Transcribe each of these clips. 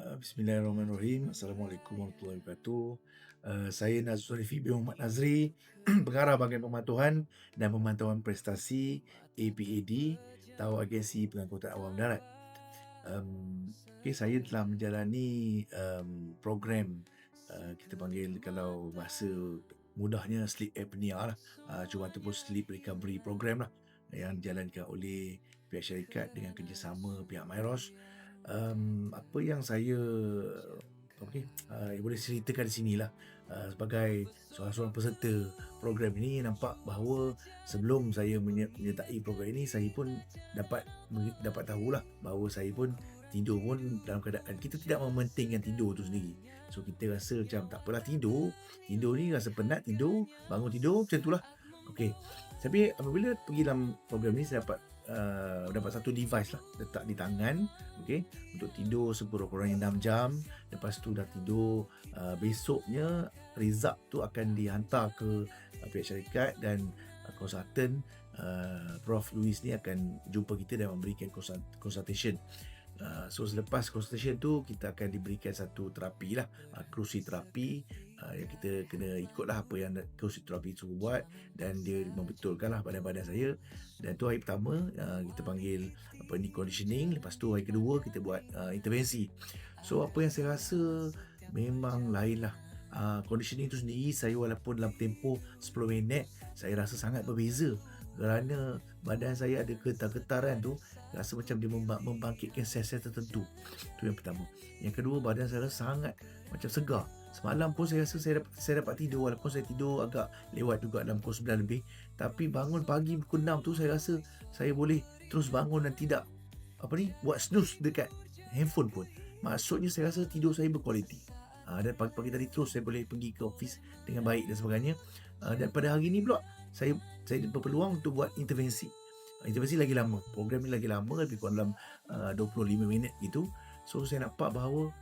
Uh, Bismillahirrahmanirrahim. Assalamualaikum warahmatullahi wabarakatuh. Uh, saya Nazrul Rifi bin Muhammad Nazri, pengarah bahagian pemantauan dan pemantauan prestasi APAD, tahu agensi pengangkutan awam darat. Um, okay, saya telah menjalani um, program uh, kita panggil kalau bahasa mudahnya sleep apnea lah, uh, cuma ataupun sleep recovery program lah yang dijalankan oleh pihak syarikat dengan kerjasama pihak Myros um, apa yang saya okay, uh, boleh ceritakan di sini lah uh, sebagai seorang-seorang peserta program ini nampak bahawa sebelum saya menyertai program ini saya pun dapat dapat tahulah bahawa saya pun tidur pun dalam keadaan kita tidak mementingkan tidur tu sendiri so kita rasa macam tak apalah tidur tidur ni rasa penat tidur bangun tidur macam itulah Okey. Tapi apabila pergi dalam program ni saya dapat uh, dapat satu device lah letak di tangan okey untuk tidur sekurang-kurangnya 6 jam. Lepas tu dah tidur uh, besoknya result tu akan dihantar ke uh, pihak syarikat dan uh, konsultan uh, Prof. Louis ni akan jumpa kita dan memberikan consultation. Uh, so selepas consultation tu kita akan diberikan satu terapi lah uh, kerusi terapi uh, kita kena ikut lah apa yang kerusi terapi tu buat dan dia membetulkan lah badan-badan saya. Dan tu hari pertama uh, kita panggil apa ni conditioning. Lepas tu hari kedua kita buat uh, intervensi. So apa yang saya rasa memang lain lah. Uh, conditioning tu sendiri saya walaupun dalam tempoh 10 minit saya rasa sangat berbeza. Kerana badan saya ada getar-getaran tu rasa macam dia membangkitkan sel-sel tertentu. Tu yang pertama. Yang kedua badan saya sangat macam segar semalam pun saya rasa saya dapat, saya dapat tidur walaupun saya tidur agak lewat juga dalam pukul 9 lebih tapi bangun pagi pukul 6 tu saya rasa saya boleh terus bangun dan tidak apa ni buat snooze dekat handphone pun maksudnya saya rasa tidur saya berkualiti uh, dan pagi-pagi tadi terus saya boleh pergi ke office dengan baik dan sebagainya uh, dan pada hari ini pula saya saya berpeluang untuk buat intervensi. Intervensi lagi lama. Program ni lagi lama lebih kurang dalam uh, 25 minit gitu. So saya nampak bahawa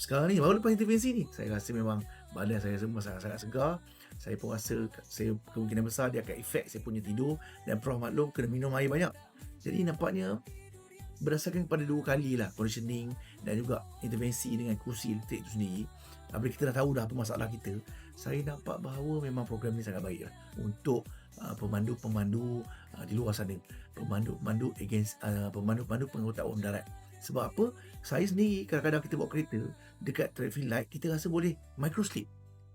sekarang ni baru lepas intervensi ni saya rasa memang badan saya semua sangat-sangat segar. Saya pun rasa saya kemungkinan besar dia akan efek saya punya tidur dan Prof maklum kena minum air banyak. Jadi nampaknya berdasarkan kepada dua kali lah conditioning dan juga intervensi dengan kursi elektrik itu sendiri apabila kita dah tahu dah apa masalah kita saya nampak bahawa memang program ni sangat baik lah untuk uh, pemandu-pemandu uh, di luar sana pemandu-pemandu against uh, pemandu-pemandu penganggota awam darat sebab apa saya sendiri kadang-kadang kita bawa kereta dekat traffic light kita rasa boleh micro sleep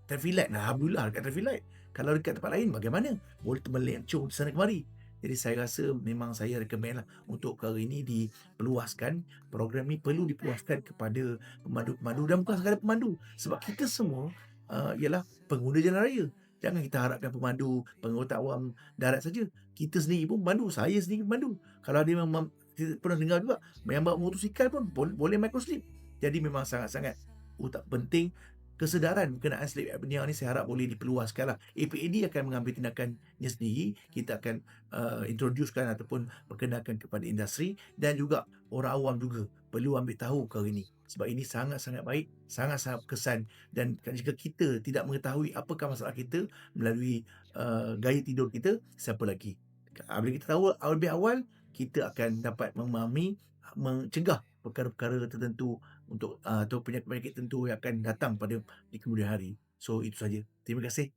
traffic light Alhamdulillah dekat traffic light kalau dekat tempat lain bagaimana boleh termelencong di sana kemari jadi saya rasa memang saya recommend lah untuk kali ini dipeluaskan. Program ni perlu dipeluaskan kepada pemandu-pemandu dan bukan sekadar pemandu. Sebab kita semua uh, ialah pengguna jalan raya. Jangan kita harapkan pemandu, pengguna awam darat saja. Kita sendiri pun pemandu. Saya sendiri pemandu. Kalau dia memang kita pernah dengar juga, yang bawa motosikal pun boleh microslip. Jadi memang sangat-sangat utak penting kesedaran berkenaan sleep apnea ni saya harap boleh diperluaskan lah. APAD akan mengambil tindakannya sendiri. Kita akan uh, introducekan ataupun perkenalkan kepada industri dan juga orang awam juga perlu ambil tahu kali ini. Sebab ini sangat-sangat baik, sangat-sangat kesan dan jika kita tidak mengetahui apakah masalah kita melalui uh, gaya tidur kita, siapa lagi? Bila kita tahu lebih awal, kita akan dapat memahami, mencegah perkara-perkara tertentu untuk uh, atau penyakit-penyakit tertentu yang akan datang pada di kemudian hari. So itu saja. Terima kasih.